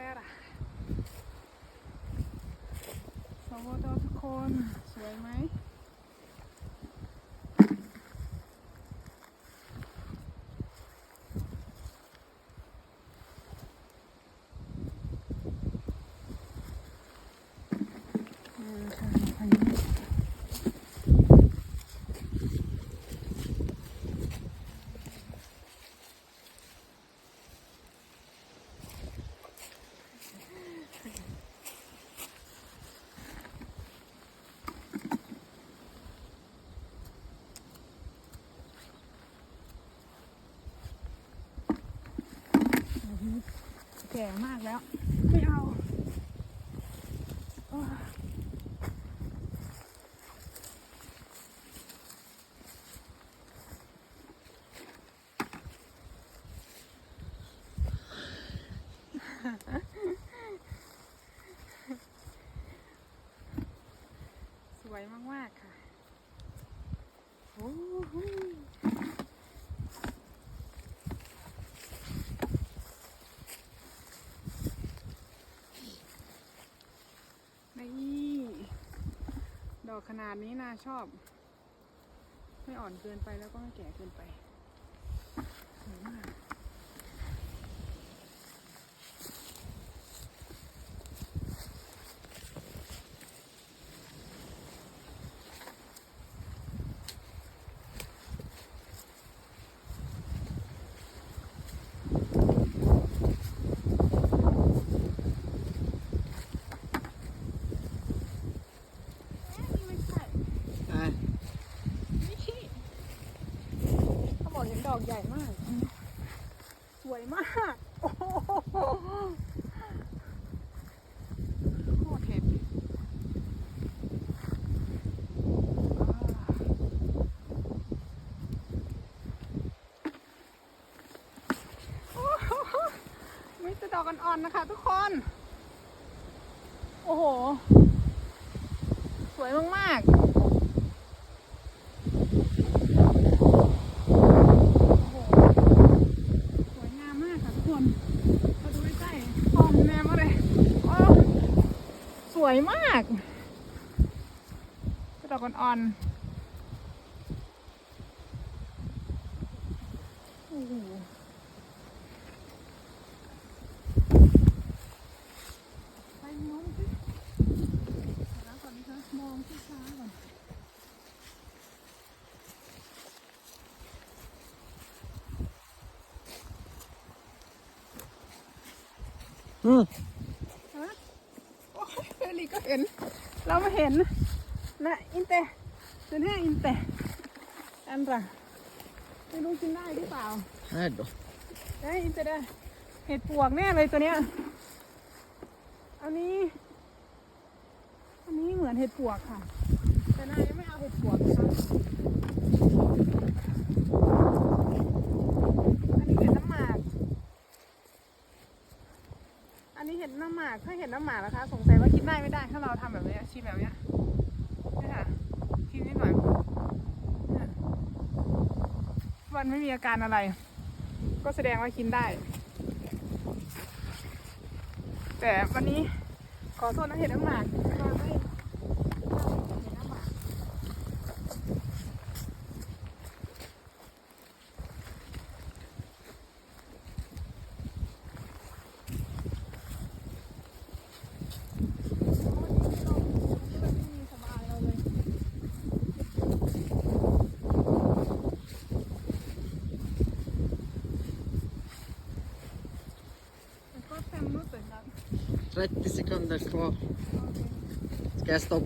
มแน่ล่ะสวดทุกคน สวยไหม ก่มากแล้ว ไม่เอาโอ้ยสวยมาก ๆ ค่ะ โอ้โหนี่ด อกขนาดนี้นะชอบ ไม่อ่อนเกินไปแล้วก็ไม่แก่เกินไปสวยมาก นี่ไม่ใช่ Nej. ไม่ใช่เขาบ อกเห็นดอกใหญ่มาก สวยมากโอ้โหโคตรเห็นโอ้โหมีแต่ดอกอ่อนๆนะคะทุกคน โอ้โห สวยมากๆ โอ้โห สวยงามมากค่ะทุกคน มาดูใกล้ๆอ้อมแนมมาเลยโอ้สวยมากเป็นดอกอ่อนๆโอ้โหไปมองสิเดี๋ยวนะก่อนนะคะมองที่ช้าก่อน Mm. ฮะโอ้ยเฟรีก็เห็น เราไม่เห็นนะอินเตเดี๋ยวนี้อินเตอันละไม่รู้กินได้หรือเปล่า Här då. ได้อินเตได้เห็ดปวกแน่เลยตัวเนี้ยอันนี้ อันนี้เหมือนเห็ดปวกค่ะ แต่นายยังไม่เอาเห็ดปวกนะคะอันนี้เห็ดน้ำหมาก อันนี้เห็นน้ำหมากถ้าเห็นน้ำหมากนะคะ สงสัยว่ากินได้ไม่ได้ ถ้าเราทำแบบนี้ชิมแบบเนี้ยนี่ค่ะชิมนิดหน่อยเนี่ยมันไม่มีอาการอะไร ก็แสดงว่ากินได้ แต่วันนี้ขอโทษนะเห็นน้ำหมาก minuty. 30 sekundy szło. Tylko ja stop.